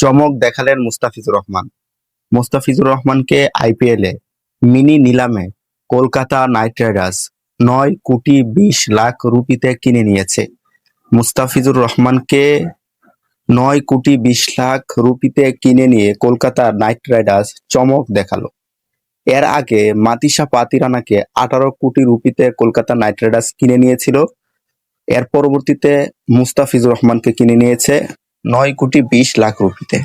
চমক দেখালেন মুস্তাফিজুর রহমান। মুস্তাফিজুর রহমানকে আইপিএলে মিনি নিলামে কলকাতা নাইট রাইডার্স নয় কোটি বিশ লাখ রুপিতে কিনে নিয়েছে। মুস্তাফিজুর রহমানকে নয় কোটি বিশ লাখ রুপিতে কিনে নিয়ে কলকাতা নাইট রাইডার্স চমক দেখাল। এর আগে মাতিসা পাতিরানাকে আঠারো কোটি রুপিতে কলকাতা নাইট রাইডার্স কিনে নিয়েছিল। এর পরবর্তীতে মুস্তাফিজুর রহমানকে কিনে নিয়েছে। নয় কোটি বিশ লাখ রুপিতে।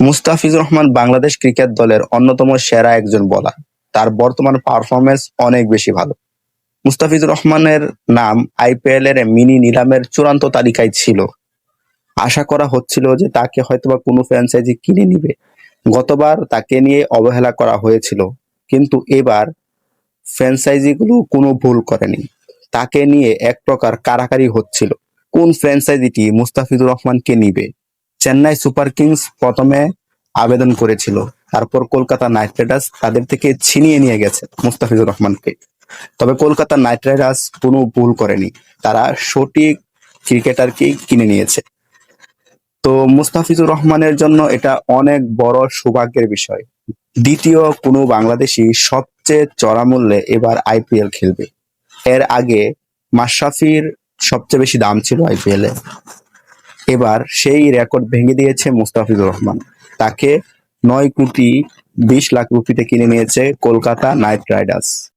মুস্তাফিজুর রহমান বাংলাদেশ ক্রিকেট দলের অন্যতম সেরা একজন বোলার তার বর্তমান পারফরমেন্স অনেক বেশি ভালো। মুস্তাফিজুর রহমানের নাম আইপিএল এর মিনি নিলামের চূড়ান্ত তালিকায় ছিল। আশা করা হচ্ছিল যে তাকে হয়তোবা কোনো ফ্র্যাঞ্চাইজি কিনে নিবে। গতবার তাকে নিয়ে অবহেলা করা হয়েছিল। কিন্তু এবার ফ্র্যাঞ্চাইজিগুলো কোনো ভুল করেনি। তাকে নিয়ে এক প্রকার কারাকারি হচ্ছিল। কোন ফ্র্যাঞ্চাইজিটি মুস্তাফিজুর রহমানকে নিবে? চেন্নাই সুপার কিংস প্রথমে আবেদন করেছিল। তারপর কলকাতা নাইট রাইডার্স তাদের থেকে ছিনিয়ে নিয়ে গেছে মুস্তাফিজুর রহমানকে। তবে কলকাতা নাইট রাইডার্স কোনো ভুল করেনি। তারা সঠিক ক্রিকেটারকেই কিনে নিয়েছে। তো মুস্তাফিজুর রহমানের জন্য এটা অনেক বড় সৌভাগ্যের বিষয়। দ্বিতীয় কোনো বাংলাদেশি সবচেয়ে চড়া মূল্যে এবার আইপিএল খেলবে। এর আগে মাশরাফির সবচেয়ে বেশি দাম ছিল আইপিএল এ। এবার সেই রেকর্ড ভেঙে দিয়েছে মুস্তাফিজুর রহমান। তাকে নয় কোটি বিশ লাখ রুপিতে কিনে নিয়েছে কলকাতা নাইট রাইডার্স।